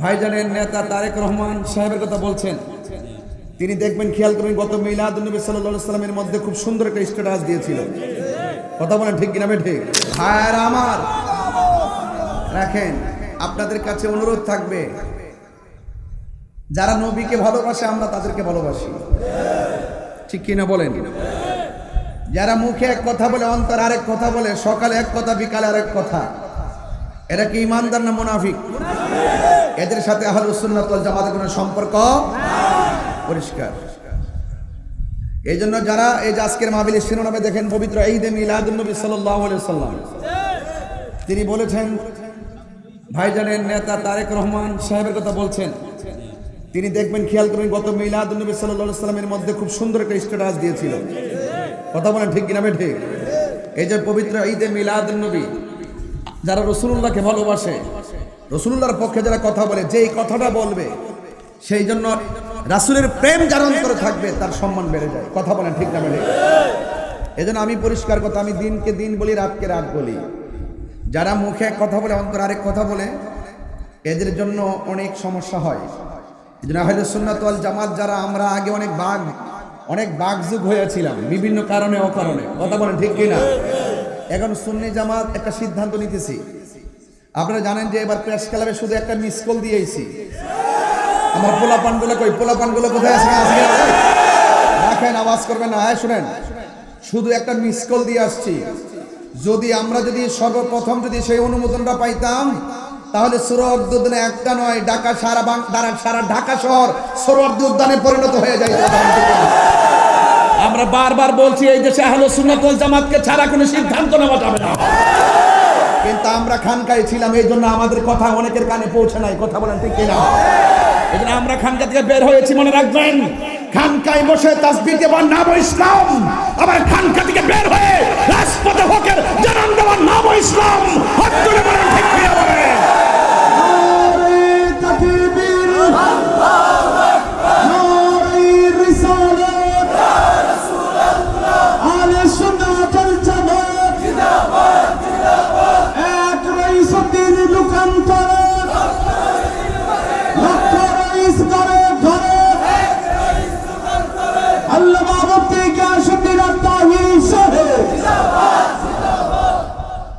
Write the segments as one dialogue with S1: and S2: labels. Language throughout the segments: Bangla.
S1: ভাইজানের নেতা তারেক রহমান সাহেবের কথা বলছেন। তিনি দেখবেন, খেয়াল করবেন, গত মিলাদ নবী সাল্লামের মধ্যে খুব সুন্দর একটা স্ট্যাটাস দিয়েছিল। কথা বলেন ঠিক কিনা ঠিক ভাইয়ার আমার, রাখেন, আপনাদের কাছে অনুরোধ থাকবে, যারা নবীকে ভালোবাসে, আমরা তাদেরকে ভালোবাসি। ঠিক কিনা বলেন? যারা মুখে এক কথা বলে, অন্তর আরেক কথা বলে, সকালে এক কথা, বিকালে আরেক কথা। এরা কি ইমানদার না মুনাফিক? এদের সাথে আহলুসুন্নাত ওয়াল জামাতের কোনো সম্পর্ক? পরিষ্কার। এই জন্য যারা এই যে আজকের মাহবিলের শিরোনামে দেখেন, পবিত্র ঈদে আলাইহি সাল্লাম তিনি বলেছেন, ভাইজানের নেতা তারেক রহমান সাহেবের কথা বলছেন। তিনি দেখবেন, খেয়াল করবেন, গত মিলাদুন্নবী সাল্লাল্লাহু সাল্লামের মধ্যে খুব সুন্দর একটা স্ট্যাটাস দিয়েছিল। কথা বলেন ঠিক কিনা ঠিক? এই যে পবিত্র ঈদে মিলাদুন্নবী যারা রসুল্লাহকে ভালোবাসে রসুল্লাহর পক্ষে যারা কথা বলে যে এই কথাটা বলবে, সেই জন্য রাসুলের প্রেম যার অন্তরে থাকবে, তার সম্মান বেড়ে যায়। কথা বলেন ঠিক না বেড়ে এই জন্য আমি পরিষ্কার কথা, আমি দিনকে দিন বলি, রাতকে রাত বলি। যারা মুখে এক কথা বলে, অন্তর আরেক কথা বলে, এদের জন্য অনেক সমস্যা হয়। এই জন্য আহলে সুন্নাত ওয়াল জামাত যারা, আমরা আগে অনেক বাঘ অনেক বাঘ যুগ হয়েছিলাম, বিভিন্ন কারণে অকারণে। কথা বলেন ঠিক কিনা? এখন সুন্নি জামাত একটা সিদ্ধান্ত নিতেছি। আপনারা জানেন যে এবার প্রেস ক্লাবে শুধু একটা মিস কল দিয়েছি। আমার পোলা পানগুলো কই? পোলা পানগুলো কোথায় আছে? আজকে রাখেন, আওয়াজ করবেন না। হ্যাঁ শুনেন। শুধু একটা মিস কল দিয়ে আসছি। যদি আমরা যদি সর্বপ্রথম যদি সেই অনুমোদনটা পাইতাম, তাহলে সুরর্দ উদ্যানে একটা নয়, ঢাকা সারা বাংলা সারা- ঢাকা শহর সুরর্দ উদ্যানে পরিণত হয়ে যায়। আমরা বারবার বলছি, এই দেশে আহলে সুন্নাত ওয়াল জামাতকে ছাড়া কোনো সিদ্ধান্ত নেওয়া যাবে না। কিন্তু আমরা খানকায় ছিলাম, এই জন্য আমাদের কথা অনেকের কানে পৌঁছে নাই। কথা বলেন ঠিক কিনা? এই জন্য আমরা খানকা থেকে বের হয়েছি, মনে রাখবেন। খানকায় বসে তাসবিহ দেবার নাম ইসলাম। আবার খানকা থেকে বের হয়ে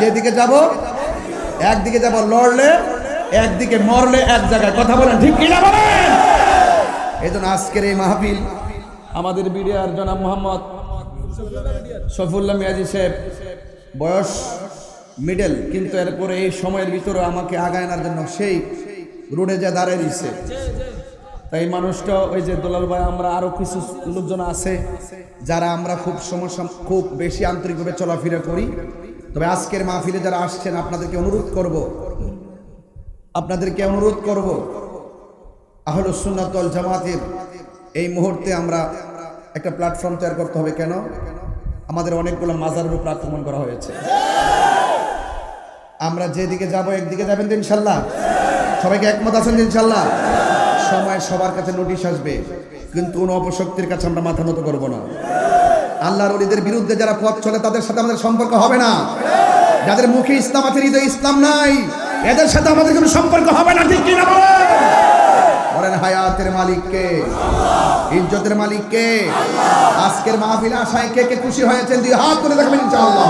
S1: যেদিকে যাব, একদিকে যাব লড়লে, একদিকে মরলে এক জায়গায়। কথা বলেন, ঠিক কিনা বলেন? এই জন্য আজকের এই মাহফিল আমাদের বিডিআর জনাব মোহাম্মদ সফুল্লাহ মিয়াজি সাহেব। বয়স মিডল কিন্তু এরপরে এই সময়ের ভিতরে আমাকে আগায় আনার জন্য সেই রোডে যা দাঁড়িয়ে দিচ্ছে তাই মানুষটা, ওই যে দোলাল ভাই, আমরা আরও কিছু লোকজন আছে, যারা আমরা খুব সমস্যা, খুব বেশি আন্তরিকভাবে চলাফেরা করি। তবে আজকের মাহফিলে যারা আসছেন, আপনাদেরকে অনুরোধ করব, আপনাদেরকে অনুরোধ করব, আহলুস সুন্নাতল জামাতের এই মুহূর্তে আমরা একটা প্ল্যাটফর্ম তৈরি করতে হবে। কেন? আমাদের অনেকগুলো মাজারের উপর আক্রমণ করা হয়েছে। আমরা যেদিকে যাব, একদিকে যাবেন তো ইনশাল্লাহ। সবাইকে একমত আছেন ইনশাল্লাহ? সময় সবার কাছে নোটিশ আসবে, কিন্তু কোনো অপশক্তির কাছে আমরা মাথা নত করব না। আল্লাহর অলিদের বিরুদ্ধে যারা পথ চলে, তাদের সাথে আমাদের সম্পর্ক হবে না। যাদের মুখে ইসলাম আছে, হৃদয়ে ইসলাম নাই, এদের সাথে আমাদের কোনো সম্পর্ক হবে না, ঠিক কিনা বলেন? হায়াতের মালিককে ইজ্জতের মালিককে আজকের মাহফিল আশায় কে কে খুশি হয়েছেন? দুই হাত করে দেখবেন ইনশাআল্লাহ।